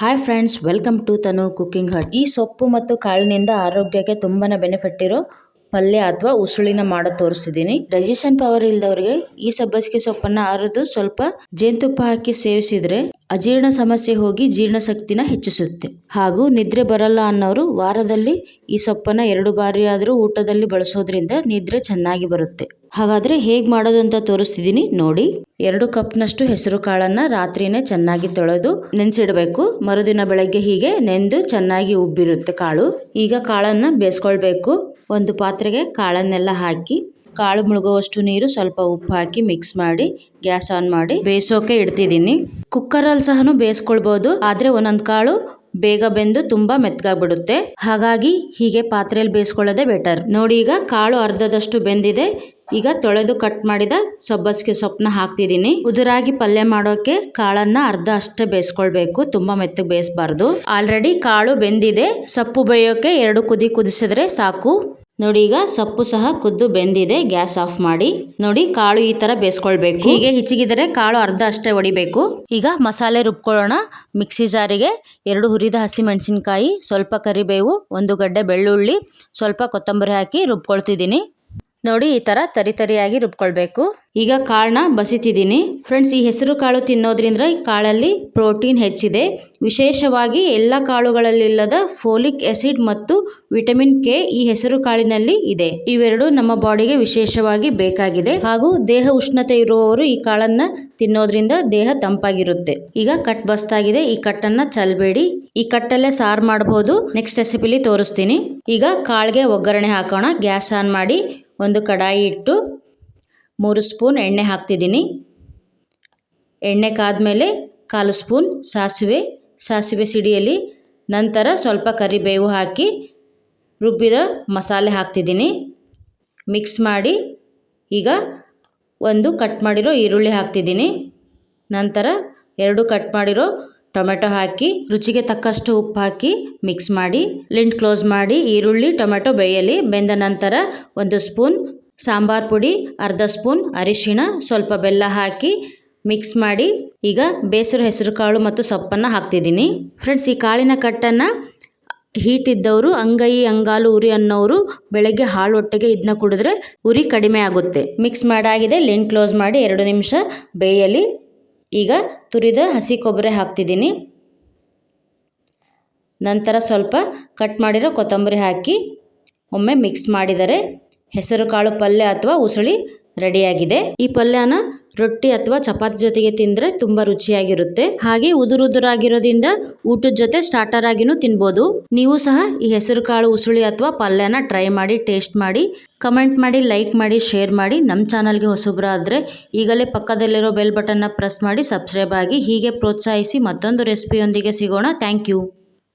Hi friends welcome to Tanu cooking hut ಈ ಸೊಪ್ಪು ಮತ್ತು ಕಾಳಿನಿಂದ ಆರೋಗ್ಯಕ್ಕೆ ತುಂಬಾ ಬೆನಿಫಿಟ್ ಇರೋ ಪಲ್ಯ ಅಥವಾ ಉಸುಳಿನ ಮಾಡೋ ತೋರಿಸಿದ್ದೀನಿ. ಡೈಜೆಷನ್ ಪವರ್ ಇಲ್ದವ್ರಿಗೆ ಈ ಸಬ್ಬಸಿಗೆ ಸೊಪ್ಪನ್ನು ಅರೆದು ಸ್ವಲ್ಪ ಜೇನುತುಪ್ಪ ಹಾಕಿ ಸೇವಿಸಿದ್ರೆ ಅಜೀರ್ಣ ಸಮಸ್ಯೆ ಹೋಗಿ ಜೀರ್ಣಶಕ್ತಿನ ಹೆಚ್ಚಿಸುತ್ತೆ. ಹಾಗೂ ನಿದ್ರೆ ಬರಲ್ಲ ಅನ್ನೋರು ವಾರದಲ್ಲಿ ಈ ಸೊಪ್ಪನ್ನು ಎರಡು ಬಾರಿಯಾದರೂ ಊಟದಲ್ಲಿ ಬಳಸೋದ್ರಿಂದ ನಿದ್ರೆ ಚೆನ್ನಾಗಿ ಬರುತ್ತೆ. ಹಾಗಾದ್ರೆ ಹೇಗೆ ಮಾಡೋದು ಅಂತ ತೋರಿಸ್ತಿದ್ದೀನಿ ನೋಡಿ. ಎರಡು ಕಪ್ನಷ್ಟು ಹೆಸರು ಕಾಳನ್ನು ರಾತ್ರಿನೇ ಚೆನ್ನಾಗಿ ತೊಳೆದು ನೆನೆಸಿಡಬೇಕು. ಮರುದಿನ ಬೆಳಗ್ಗೆ ಹೀಗೆ ನೆಂದು ಚೆನ್ನಾಗಿ ಉಬ್ಬಿರುತ್ತೆ ಕಾಳು. ಈಗ ಕಾಳನ್ನು ಬೇಯಿಸ್ಕೊಳ್ಬೇಕು ಒಂದು ಪಾತ್ರೆಗೆ ಕಾಳನ್ನೆಲ್ಲ ಹಾಕಿ, ಕಾಳು ಮುಳುಗುವಷ್ಟು ನೀರು ಸ್ವಲ್ಪ ಉಪ್ಪು ಹಾಕಿ ಮಿಕ್ಸ್ ಮಾಡಿ, ಗ್ಯಾಸ್ ಆನ್ ಮಾಡಿ ಬೇಯಿಸೋಕೆ ಇಡ್ತಿದ್ದೀನಿ ಕುಕ್ಕರಲ್ಲಿ ಸಹ ಬೇಯಿಸ್ಕೊಳ್ಬೋದು, ಆದರೆ ಒಂದೊಂದು ಕಾಳು ಬೇಗ ಬೆಂದು ತುಂಬಾ ಮೆತ್ತಗಾಗ್ಬಿಡುತ್ತೆ ಹಾಗಾಗಿ ಹೀಗೆ ಪಾತ್ರೆಯಲ್ಲಿ ಬೇಯಿಸ್ಕೊಳ್ಳೋದೇ ಬೆಟರ್. ನೋಡಿ ಈಗ ಕಾಳು ಅರ್ಧದಷ್ಟು ಬೆಂದಿದೆ. ಈಗ ತೊಳೆದು ಕಟ್ ಮಾಡಿದ ಸೊಬ್ಬಸಿಗೆ ಸೊಪ್ಪನ್ನ ಹಾಕ್ತಿದ್ದೀನಿ. ಉದುರಾಗಿ ಪಲ್ಯ ಮಾಡೋಕೆ ಕಾಳನ್ನ ಅರ್ಧ ಅಷ್ಟೇ ಬೇಯಿಸ್ಕೊಳ್ಬೇಕು, ತುಂಬಾ ಮೆತ್ತಗೆ ಬೇಯಿಸಬಾರ್ದು. ಆಲ್ರೆಡಿ ಕಾಳು ಬೆಂದಿದೆ, ಸೊಪ್ಪು ಬೇಯೋಕೆ ಎರಡು ಕುದಿ ಕುದಿಸಿದ್ರೆ ಸಾಕು. ನೋಡಿ ಈಗ ಸೊಪ್ಪು ಸಹ ಕುದ್ದು ಬೆಂದಿದೆ, ಗ್ಯಾಸ್ ಆಫ್ ಮಾಡಿ. ನೋಡಿ ಕಾಳು ಈ ತರ ಬೇಯಿಸ್ಕೊಳ್ಬೇಕು. ಹೀಗೆ ಹಿಚಿಗಿದರೆ ಕಾಳು ಅರ್ಧ ಅಷ್ಟೇ ಹೊಡಿಬೇಕು ಈಗ ಮಸಾಲೆ ರುಬ್ಕೊಳ್ಳೋಣ. ಮಿಕ್ಸಿ ಜಾರಿಗೆ ಎರಡು ಹುರಿದ ಹಸಿ ಮೆಣಸಿನಕಾಯಿ ಸ್ವಲ್ಪ ಕರಿಬೇವು, ಒಂದು ಗಡ್ಡೆ ಬೆಳ್ಳುಳ್ಳಿ, ಸ್ವಲ್ಪ ಕೊತ್ತಂಬರಿ ಹಾಕಿ ರುಬ್ಕೊಳ್ತಿದ್ದೀನಿ. ನೋಡಿ ಈ ತರ ತರಿ ತರಿಯಾಗಿ ರುಬ್ಕೊಳ್ಬೇಕು. ಈಗ ಕಾಳನ್ನ ಬಸಿತಿದ್ದೀನಿ. ಫ್ರೆಂಡ್ಸ್ ಈ ಹೆಸರು ಕಾಳು ತಿನ್ನೋದ್ರಿಂದ ಈ ಕಾಳಲ್ಲಿ ಪ್ರೋಟೀನ್ ಹೆಚ್ಚಿದೆ. ವಿಶೇಷವಾಗಿ ಎಲ್ಲ ಕಾಳುಗಳಲ್ಲಿಲ್ಲದ ಫೋಲಿಕ್ ಆಸಿಡ್ ಮತ್ತು ವಿಟಮಿನ್ ಕೆ ಈ ಹೆಸರು ಕಾಳಿನಲ್ಲಿ ಇದೆ. ಇವೆರಡು ನಮ್ಮ ಬಾಡಿಗೆ ವಿಶೇಷವಾಗಿ ಬೇಕಾಗಿದೆ. ಹಾಗೂ ದೇಹ ಉಷ್ಣತೆ ಇರುವವರು ಈ ಕಾಳನ್ನ ತಿನ್ನೋದ್ರಿಂದ ದೇಹ ತಂಪಾಗಿರುತ್ತೆ. ಈಗ ಕಟ್ ಬಸ್ತಾಗಿದೆ. ಈ ಕಟ್ಟನ್ನ ಚಲ್ಬೇಡಿ. ಈ ಕಟ್ಟಲ್ಲೇ ಸಾರು ಮಾಡಬಹುದು ನೆಕ್ಸ್ಟ್ ರೆಸಿಪಿಲಿ ತೋರಿಸ್ತೀನಿ. ಈಗ ಕಾಳಿಗೆ ಒಗ್ಗರಣೆ ಹಾಕೋಣ. ಗ್ಯಾಸ್ ಆನ್ ಮಾಡಿ. ಒಂದು ಕಡಾಯಿ ಇಟ್ಟು ಮೂರು ಸ್ಪೂನ್ ಎಣ್ಣೆ ಹಾಕ್ತಿದ್ದೀನಿ. ಎಣ್ಣೆ ಕಾದ್ಮೇಲೆ ಕಾಲು ಸ್ಪೂನ್ ಸಾಸಿವೆ ಸಾಸಿವೆ ಸಿಡಿಯಲ್ಲಿ ನಂತರ ಸ್ವಲ್ಪ ಕರಿಬೇವು ಹಾಕಿ ರುಬ್ಬಿದ ಮಸಾಲೆ ಹಾಕ್ತಿದ್ದೀನಿ. ಮಿಕ್ಸ್ ಮಾಡಿ ಈಗ ಒಂದು ಕಟ್ ಮಾಡಿರೋ ಈರುಳ್ಳಿ ಹಾಕ್ತಿದ್ದೀನಿ. ನಂತರ ಎರಡು ಕಟ್ ಮಾಡಿರೋ ಟೊಮೆಟೊ ಹಾಕಿ, ರುಚಿಗೆ ತಕ್ಕಷ್ಟು ಉಪ್ಪು ಹಾಕಿ ಮಿಕ್ಸ್ ಮಾಡಿ ಲಿಂಟ್ ಕ್ಲೋಸ್ ಮಾಡಿ, ಈರುಳ್ಳಿ, ಟೊಮೆಟೊ ಬೇಯಲಿ ಬೆಂದ ನಂತರ ಒಂದು ಸ್ಪೂನ್ ಸಾಂಬಾರ್ ಪುಡಿ, ಅರ್ಧ ಸ್ಪೂನ್ ಅರಿಶಿಣ, ಸ್ವಲ್ಪ ಬೆಲ್ಲ ಹಾಕಿ ಮಿಕ್ಸ್ ಮಾಡಿ, ಈಗ ಬೇಸರ ಹೆಸರು ಕಾಳು ಮತ್ತು ಸೊಪ್ಪನ್ನು ಹಾಕ್ತಿದ್ದೀನಿ. ಫ್ರೆಂಡ್ಸ್ ಈ ಕಾಳಿನ ಕಟ್ಟನ್ನು ಹೀಟ್ ಇದ್ದವರು, ಅಂಗೈ, ಅಂಗಾಲು, ಉರಿ ಅನ್ನೋರು ಬೆಳಗ್ಗೆ ಹಾಳು ಹೊಟ್ಟೆಗೆ ಇದನ್ನ ಕುಡಿದ್ರೆ ಉರಿ ಕಡಿಮೆ ಆಗುತ್ತೆ. ಮಿಕ್ಸ್ ಮಾಡಾಗಿದೆ ಲಿಂಟ್ ಕ್ಲೋಸ್ ಮಾಡಿ ಎರಡು ನಿಮಿಷ ಬೇಯಲಿ. ಈಗ ತುರಿದ ಹಸಿ ಕೊಬ್ಬರಿ ಹಾಕ್ತಿದ್ದೀನಿ. ನಂತರ ಸ್ವಲ್ಪ ಕಟ್ ಮಾಡಿರೋ ಕೊತ್ತಂಬರಿ ಹಾಕಿ ಒಮ್ಮೆ ಮಿಕ್ಸ್ ಮಾಡಿದರೆ ಹೆಸರುಕಾಳು ಪಲ್ಯ ಅಥವಾ ಉಸುಳಿ ರೆಡಿಯಾಗಿದೆ. ಈ ಪಲ್ಯನ ರೊಟ್ಟಿ ಅಥವಾ ಚಪಾತಿ ಜೊತೆಗೆ ತಿಂದರೆ ತುಂಬ ರುಚಿಯಾಗಿರುತ್ತೆ. ಹಾಗೆ ಉದುರುದುರಾಗಿರೋದ್ರಿಂದ ಊಟದ ಜೊತೆ ಸ್ಟಾರ್ಟರ್ ಆಗಿನೂ ತಿನ್ಬೋದು. ನೀವು ಸಹ ಈ ಹೆಸರು ಕಾಳು, ಉಸುಳಿ ಅಥವಾ ಪಲ್ಯನ ಟ್ರೈ ಮಾಡಿ ಟೇಸ್ಟ್ ಮಾಡಿ ಕಮೆಂಟ್ ಮಾಡಿ ಲೈಕ್ ಮಾಡಿ ಶೇರ್ ಮಾಡಿ. ನಮ್ಮ ಚಾನಲ್ಗೆ ಹೊಸಬ್ರಾದರೆ ಈಗಲೇ ಪಕ್ಕದಲ್ಲಿರೋ ಬೆಲ್ ಬಟನ್ನ ಪ್ರೆಸ್ ಮಾಡಿ ಸಬ್ಸ್ಕ್ರೈಬ್ ಆಗಿ ಹೀಗೆ ಪ್ರೋತ್ಸಾಹಿಸಿ ಮತ್ತೊಂದು ರೆಸಿಪಿಯೊಂದಿಗೆ ಸಿಗೋಣ. Thank you